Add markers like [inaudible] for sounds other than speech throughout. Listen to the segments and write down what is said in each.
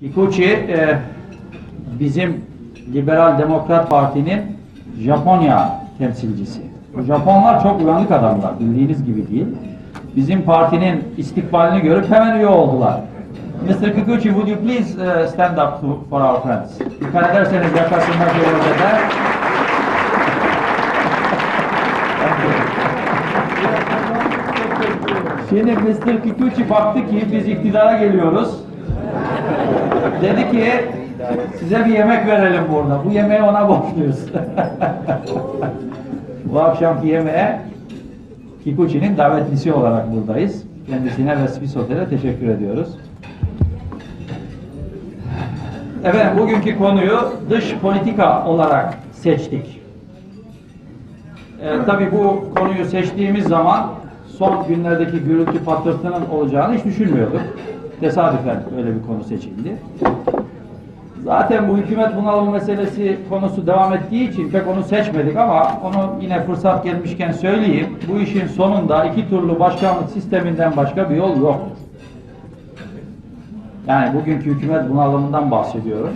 Kikuchi e, bizim Liberal Demokrat Parti'nin Japonya temsilcisi. Japonlar çok uyanık adamlar, bildiğiniz gibi değil. Bizim partinin istikbalini görüp hemen üye oldular. Mr. Kikuchi, would you please uh, stand up to, for our friends? Dikkat ederseniz yakasında şöyle de. Şimdi Mr. Kikuchi baktı ki biz iktidara geliyoruz. Dedi ki size bir yemek verelim burada. Bu yemeği ona borçluyuz. [laughs] Bu akşamki yemeğe Kikuchi'nin davetlisi olarak buradayız. Kendisine ve Swiss Otel'e teşekkür ediyoruz. Efendim bugünkü konuyu dış politika olarak seçtik. Ee, tabii bu konuyu seçtiğimiz zaman son günlerdeki gürültü patırtının olacağını hiç düşünmüyorduk. Tesadüfen öyle bir konu seçildi. Zaten bu hükümet bunalım meselesi konusu devam ettiği için pek onu seçmedik ama onu yine fırsat gelmişken söyleyeyim. Bu işin sonunda iki turlu başkanlık sisteminden başka bir yol yoktur. Yani bugünkü hükümet bunalımından bahsediyorum.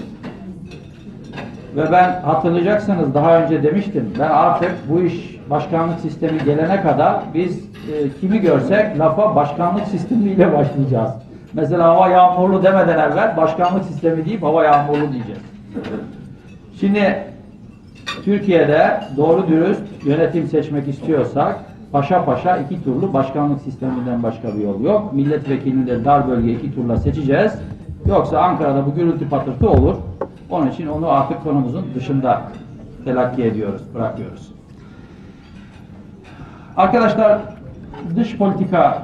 Ve ben hatırlayacaksınız daha önce demiştim. Ben artık bu iş başkanlık sistemi gelene kadar biz e, kimi görsek lafa başkanlık sistemiyle başlayacağız. Mesela hava yağmurlu demeden evvel başkanlık sistemi deyip hava yağmurlu diyeceğiz. Şimdi Türkiye'de doğru dürüst yönetim seçmek istiyorsak paşa paşa iki turlu başkanlık sisteminden başka bir yol yok. Milletvekilini de dar bölge iki turla seçeceğiz. Yoksa Ankara'da bu gürültü patırtı olur. Onun için onu artık konumuzun dışında telakki ediyoruz, bırakıyoruz. Arkadaşlar dış politika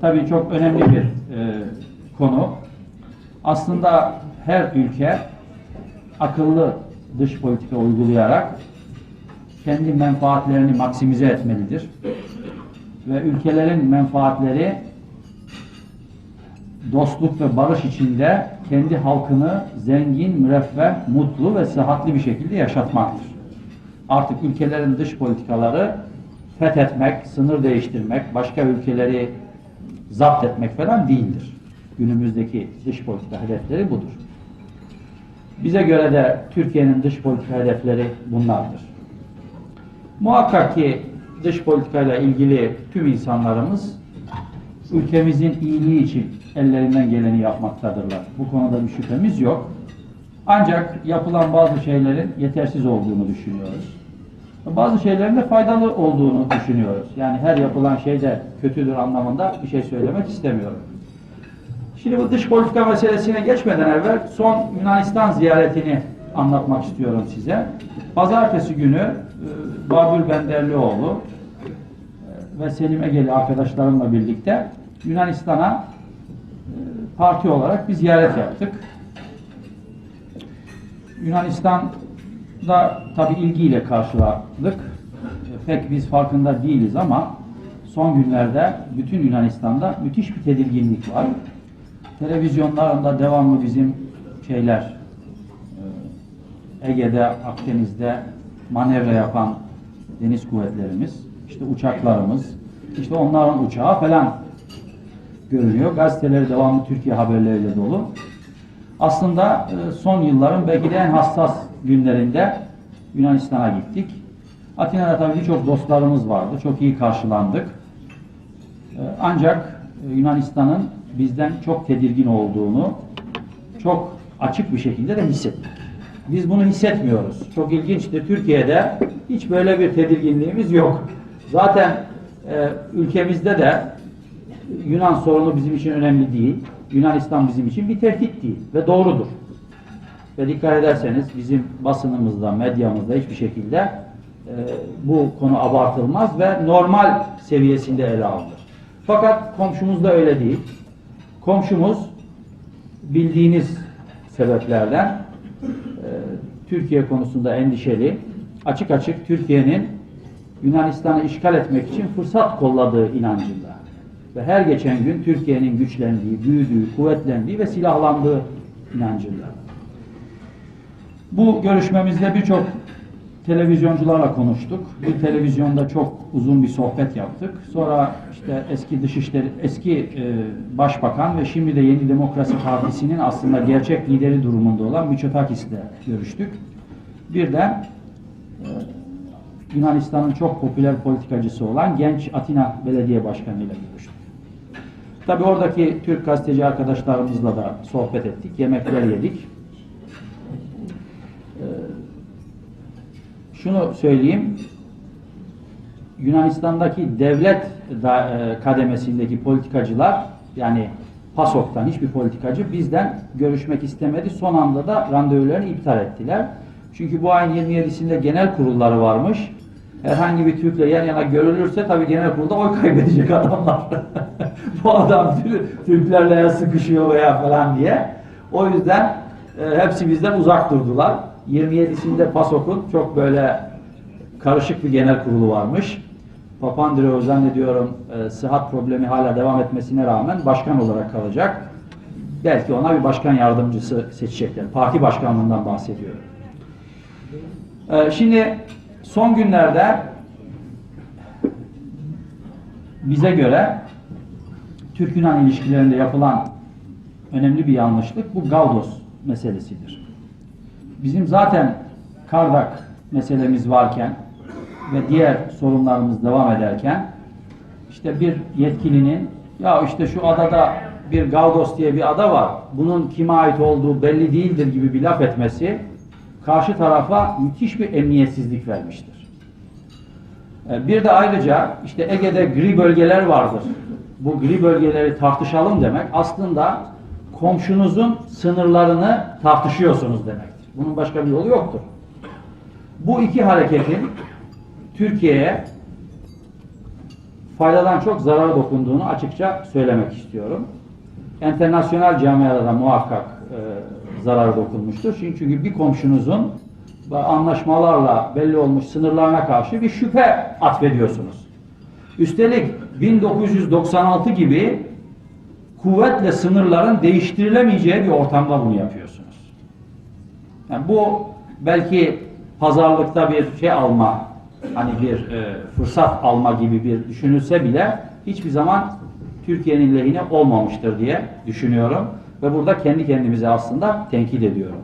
tabii çok önemli bir e, konu. Aslında her ülke akıllı dış politika uygulayarak kendi menfaatlerini maksimize etmelidir. Ve ülkelerin menfaatleri dostluk ve barış içinde kendi halkını zengin, müreffeh, mutlu ve sıhhatli bir şekilde yaşatmaktır. Artık ülkelerin dış politikaları fethetmek, sınır değiştirmek, başka ülkeleri zapt etmek falan değildir. Günümüzdeki dış politika hedefleri budur. Bize göre de Türkiye'nin dış politika hedefleri bunlardır. Muhakkak ki dış politikayla ilgili tüm insanlarımız ülkemizin iyiliği için ellerinden geleni yapmaktadırlar. Bu konuda bir şüphemiz yok. Ancak yapılan bazı şeylerin yetersiz olduğunu düşünüyoruz. Bazı şeylerin de faydalı olduğunu düşünüyoruz. Yani her yapılan şey de kötüdür anlamında bir şey söylemek istemiyorum. Şimdi bu dış politika meselesine geçmeden evvel son Yunanistan ziyaretini anlatmak istiyorum size. Pazartesi günü e, Babür Benderlioğlu e, ve Selim Egeli arkadaşlarımla birlikte Yunanistan'a e, parti olarak bir ziyaret yaptık. Yunanistan'da tabi ilgiyle karşıladık. E, Pek biz farkında değiliz ama son günlerde bütün Yunanistan'da müthiş bir tedirginlik var. Televizyonlarında devamlı bizim şeyler e, Ege'de, Akdeniz'de manevra yapan deniz kuvvetlerimiz, işte uçaklarımız, işte onların uçağı falan görünüyor. Gazeteleri devamlı Türkiye haberleriyle dolu. Aslında e, son yılların belki de en hassas günlerinde Yunanistan'a gittik. Atina'da tabii birçok dostlarımız vardı. Çok iyi karşılandık. E, Ancak e, Yunanistan'ın bizden çok tedirgin olduğunu çok açık bir şekilde de hissettik. Biz bunu hissetmiyoruz. Çok ilginçtir. Türkiye'de hiç böyle bir tedirginliğimiz yok. Zaten e, ülkemizde de Yunan sorunu bizim için önemli değil. Yunanistan bizim için bir tehdit değil ve doğrudur. Ve dikkat ederseniz bizim basınımızda, medyamızda hiçbir şekilde e, bu konu abartılmaz ve normal seviyesinde ele alınır. Fakat komşumuz da öyle değil. Komşumuz bildiğiniz sebeplerden e, Türkiye konusunda endişeli. Açık açık Türkiye'nin Yunanistan'ı işgal etmek için fırsat kolladığı inancında. Ve her geçen gün Türkiye'nin güçlendiği, büyüdüğü, kuvvetlendiği ve silahlandığı inancında. Bu görüşmemizde birçok televizyoncularla konuştuk. Bir televizyonda çok uzun bir sohbet yaptık. Sonra işte eski Dışişleri, eski e, Başbakan ve şimdi de Yeni Demokrasi Partisi'nin aslında gerçek lideri durumunda olan Mitsotakis'le görüştük. Bir de e, Yunanistan'ın çok popüler politikacısı olan genç Atina Belediye Başkanı ile görüştük. Tabi oradaki Türk gazeteci arkadaşlarımızla da sohbet ettik, yemekler yedik. Ee, şunu söyleyeyim, Yunanistan'daki devlet e, kademesindeki politikacılar, yani PASOK'tan hiçbir politikacı bizden görüşmek istemedi. Son anda da randevularını iptal ettiler. Çünkü bu ayın 27'sinde genel kurulları varmış. Herhangi bir Türk'le yan yana görülürse tabii genel kurulda oy kaybedecek adamlar. [laughs] bu adam Türklerle sıkışıyor veya falan diye. O yüzden e, hepsi bizden uzak durdular. 27'sinde PASOK'un çok böyle karışık bir genel kurulu varmış. Papandreou zannediyorum e, sıhhat problemi hala devam etmesine rağmen başkan olarak kalacak. Belki ona bir başkan yardımcısı seçecekler. Parti başkanlığından bahsediyorum. E, şimdi son günlerde bize göre Türk-Yunan ilişkilerinde yapılan önemli bir yanlışlık bu Gaudos meselesidir. Bizim zaten Kardak meselemiz varken ve diğer sorunlarımız devam ederken işte bir yetkilinin ya işte şu adada bir Gaudos diye bir ada var. Bunun kime ait olduğu belli değildir gibi bir laf etmesi karşı tarafa müthiş bir emniyetsizlik vermiştir. Ee, Bir de ayrıca işte Ege'de gri bölgeler vardır. Bu gri bölgeleri tartışalım demek aslında komşunuzun sınırlarını tartışıyorsunuz demektir. Bunun başka bir yolu yoktur. Bu iki hareketin Türkiye'ye faydadan çok zarar dokunduğunu açıkça söylemek istiyorum. Enternasyonel camiada da muhakkak e, zarar dokunmuştur. Çünkü, bir komşunuzun anlaşmalarla belli olmuş sınırlarına karşı bir şüphe atfediyorsunuz. Üstelik 1996 gibi kuvvetle sınırların değiştirilemeyeceği bir ortamda bunu yapıyorsunuz. Yani bu belki pazarlıkta bir şey alma, hani bir e, fırsat alma gibi bir düşünülse bile hiçbir zaman Türkiye'nin lehine olmamıştır diye düşünüyorum. Ve burada kendi kendimize aslında tenkit ediyorum.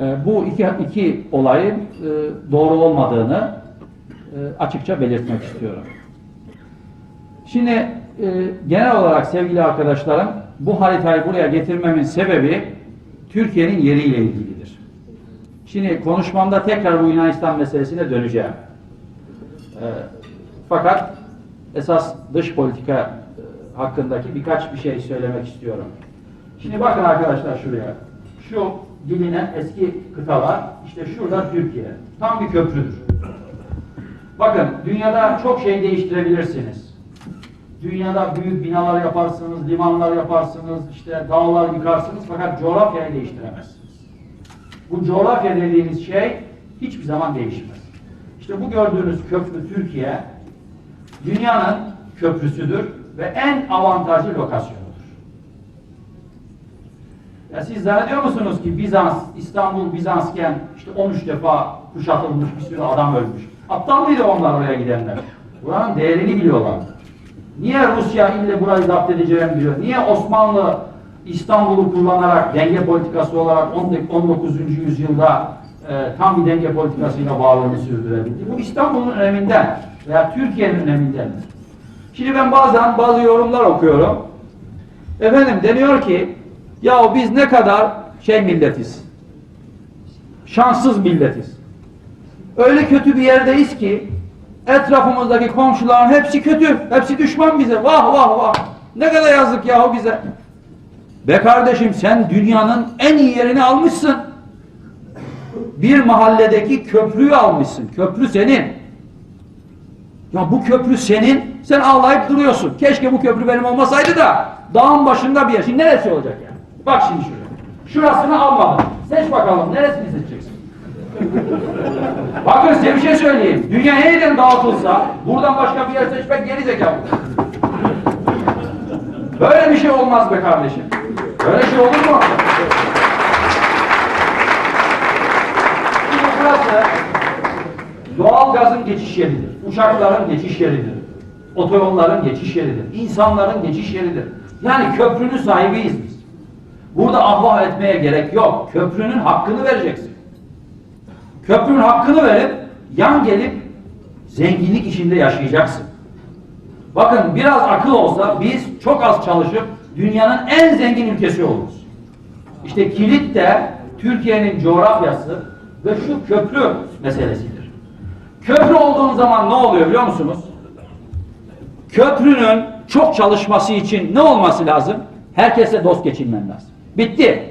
E, bu iki, iki olayın e, doğru olmadığını e, açıkça belirtmek istiyorum. Şimdi e, genel olarak sevgili arkadaşlarım bu haritayı buraya getirmemin sebebi Türkiye'nin yeriyle ilgilidir. Şimdi konuşmamda tekrar bu Yunanistan meselesine döneceğim. E, fakat esas dış politika e, hakkındaki birkaç bir şey söylemek istiyorum. Şimdi bakın arkadaşlar şuraya. Şu bilinen eski kıtalar, işte şurada Türkiye. Tam bir köprüdür. Bakın dünyada çok şey değiştirebilirsiniz. Dünyada büyük binalar yaparsınız, limanlar yaparsınız, işte dağlar yıkarsınız fakat coğrafyayı değiştiremezsiniz. Bu coğrafya dediğiniz şey hiçbir zaman değişmez. İşte bu gördüğünüz köprü Türkiye dünyanın köprüsüdür ve en avantajlı lokasyonudur. Ya siz zannediyor musunuz ki Bizans, İstanbul Bizansken işte 13 defa kuşatılmış bir sürü adam ölmüş. Aptal mıydı onlar oraya gidenler? Buranın değerini biliyorlar. Niye Rusya ille burayı zapt edeceğini biliyor? Niye Osmanlı İstanbul'u kullanarak denge politikası olarak 19. yüzyılda e, tam bir denge politikasıyla varlığını sürdürebildi? Bu İstanbul'un öneminden veya Türkiye'nin öneminden. Şimdi ben bazen bazı yorumlar okuyorum. Efendim deniyor ki ya biz ne kadar şey milletiz. Şanssız milletiz. Öyle kötü bir yerdeyiz ki etrafımızdaki komşuların hepsi kötü. Hepsi düşman bize. Vah vah vah. Ne kadar yazık yahu bize. Be kardeşim sen dünyanın en iyi yerini almışsın. Bir mahalledeki köprüyü almışsın. Köprü senin. Ya bu köprü senin. Sen ağlayıp duruyorsun. Keşke bu köprü benim olmasaydı da dağın başında bir yer. Şimdi neresi olacak yani? Bak şimdi şuraya. Şurasını almadım. Seç bakalım. Neresini seçeceksin? [laughs] Bakın size bir şey söyleyeyim. Dünya yeniden dağıtılsa buradan başka bir yer seçmek geri zekalı. Böyle bir şey olmaz be kardeşim. Böyle şey olur mu? Şimdi burası Doğal gazın geçiş yeridir. Uçakların geçiş yeridir. Otoyolların geçiş yeridir. insanların geçiş yeridir. Yani köprünün sahibiyiz biz. Burada ahvah etmeye gerek yok. Köprünün hakkını vereceksin. Köprünün hakkını verip yan gelip zenginlik içinde yaşayacaksın. Bakın biraz akıl olsa biz çok az çalışıp dünyanın en zengin ülkesi oluruz. İşte kilit de Türkiye'nin coğrafyası ve şu köprü meselesidir. Köprü olduğun zaman ne oluyor biliyor musunuz? Köprünün çok çalışması için ne olması lazım? Herkese dost geçinmen lazım. Bitti.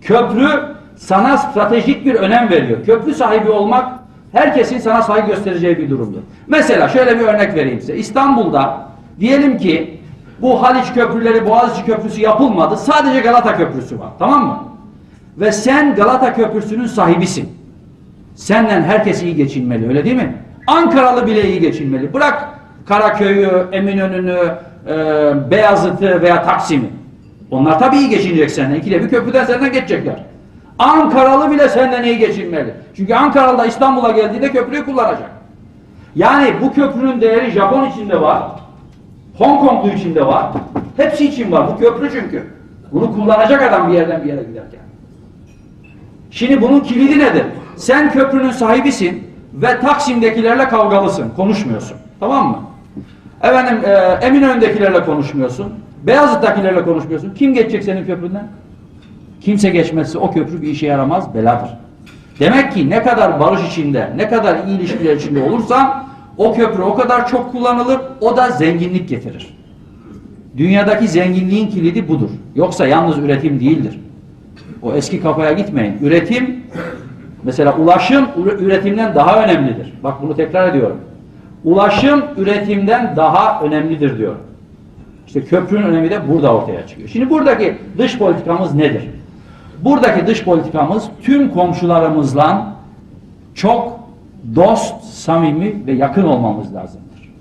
Köprü sana stratejik bir önem veriyor. Köprü sahibi olmak herkesin sana saygı göstereceği bir durumdur. Mesela şöyle bir örnek vereyim size. İstanbul'da diyelim ki bu Haliç köprüleri, Boğaziçi Köprüsü yapılmadı. Sadece Galata Köprüsü var. Tamam mı? Ve sen Galata Köprüsü'nün sahibisin. Senden herkes iyi geçinmeli öyle değil mi? Ankaralı bile iyi geçinmeli. Bırak Karaköy'ü, Eminönü'nü, e, Beyazıt'ı veya Taksim'i. Onlar tabii iyi geçinecek senden. İkide bir köprüden senden geçecekler. Ankaralı bile senden iyi geçinmeli. Çünkü Ankaralı da İstanbul'a geldiğinde köprüyü kullanacak. Yani bu köprünün değeri Japon içinde var. Hong Konglu içinde var. Hepsi için var. Bu köprü çünkü. Bunu kullanacak adam bir yerden bir yere giderken. Şimdi bunun kilidi nedir? Sen köprünün sahibisin ve Taksim'dekilerle kavgalısın. Konuşmuyorsun. Tamam mı? Efendim e, Eminönü'ndekilerle konuşmuyorsun. Beyazıt'takilerle konuşmuyorsun. Kim geçecek senin köpründen? Kimse geçmezse o köprü bir işe yaramaz, beladır. Demek ki ne kadar barış içinde, ne kadar iyi ilişkiler içinde olursan o köprü o kadar çok kullanılır, o da zenginlik getirir. Dünyadaki zenginliğin kilidi budur. Yoksa yalnız üretim değildir. O eski kafaya gitmeyin. Üretim, mesela ulaşım üre- üretimden daha önemlidir. Bak bunu tekrar ediyorum. Ulaşım üretimden daha önemlidir diyor. İşte köprünün önemi de burada ortaya çıkıyor. Şimdi buradaki dış politikamız nedir? Buradaki dış politikamız tüm komşularımızla çok dost, samimi ve yakın olmamız lazımdır.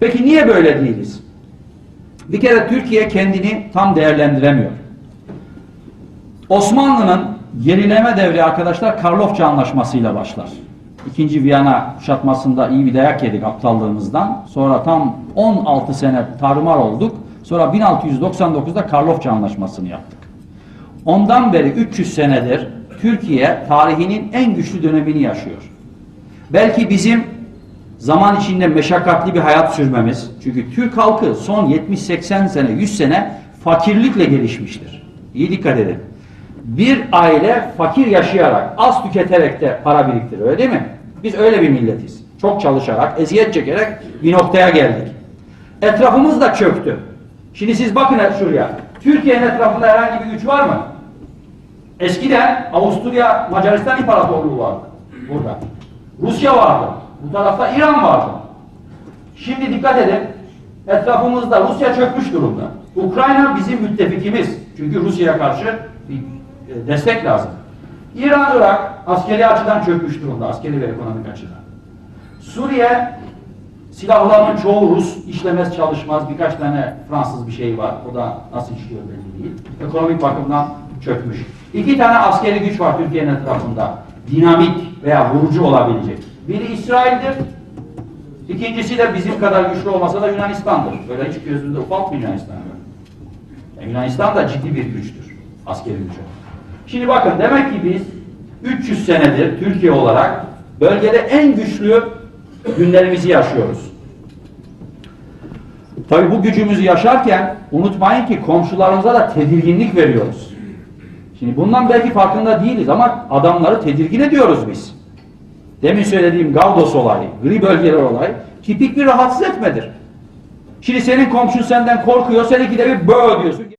Peki niye böyle değiliz? Bir kere Türkiye kendini tam değerlendiremiyor. Osmanlı'nın gerileme devri arkadaşlar Karlofça Anlaşması'yla başlar. İkinci Viyana kuşatmasında iyi bir dayak yedik aptallığımızdan. Sonra tam 16 sene tarumar olduk. Sonra 1699'da Karlofça Anlaşması'nı yaptık. Ondan beri 300 senedir Türkiye tarihinin en güçlü dönemini yaşıyor. Belki bizim zaman içinde meşakkatli bir hayat sürmemiz, çünkü Türk halkı son 70-80 sene, 100 sene fakirlikle gelişmiştir. İyi dikkat edin. Bir aile fakir yaşayarak, az tüketerek de para biriktirir, öyle değil mi? Biz öyle bir milletiz. Çok çalışarak, eziyet çekerek bir noktaya geldik. Etrafımız da çöktü. Şimdi siz bakın şuraya. Türkiye'nin etrafında herhangi bir güç var mı? Eskiden Avusturya Macaristan İmparatorluğu vardı burada. Rusya vardı. Bu tarafta İran vardı. Şimdi dikkat edin. Etrafımızda Rusya çökmüş durumda. Ukrayna bizim müttefikimiz. Çünkü Rusya'ya karşı bir e, destek lazım. İran, Irak askeri açıdan çökmüş durumda. Askeri ve ekonomik açıdan. Suriye silahlarının çoğu Rus, işlemez çalışmaz. Birkaç tane Fransız bir şey var. O da nasıl işliyor belli değil. Ekonomik bakımdan çökmüş. İki tane askeri güç var Türkiye'nin etrafında. Dinamik veya vurucu olabilecek. Biri İsrail'dir. İkincisi de bizim kadar güçlü olmasa da Yunanistan'dır. Böyle hiç gözünde ufak bir Yunanistan var. Yani Yunanistan da ciddi bir güçtür. Askeri gücü. Şimdi bakın demek ki biz 300 senedir Türkiye olarak bölgede en güçlü günlerimizi yaşıyoruz. Tabii bu gücümüzü yaşarken unutmayın ki komşularımıza da tedirginlik veriyoruz. Şimdi bundan belki farkında değiliz ama adamları tedirgin ediyoruz biz. Demin söylediğim Gavdos olayı, gri bölgeler olayı tipik bir rahatsız etmedir. Şimdi senin komşun senden korkuyor, sen ikide bir bö diyorsun.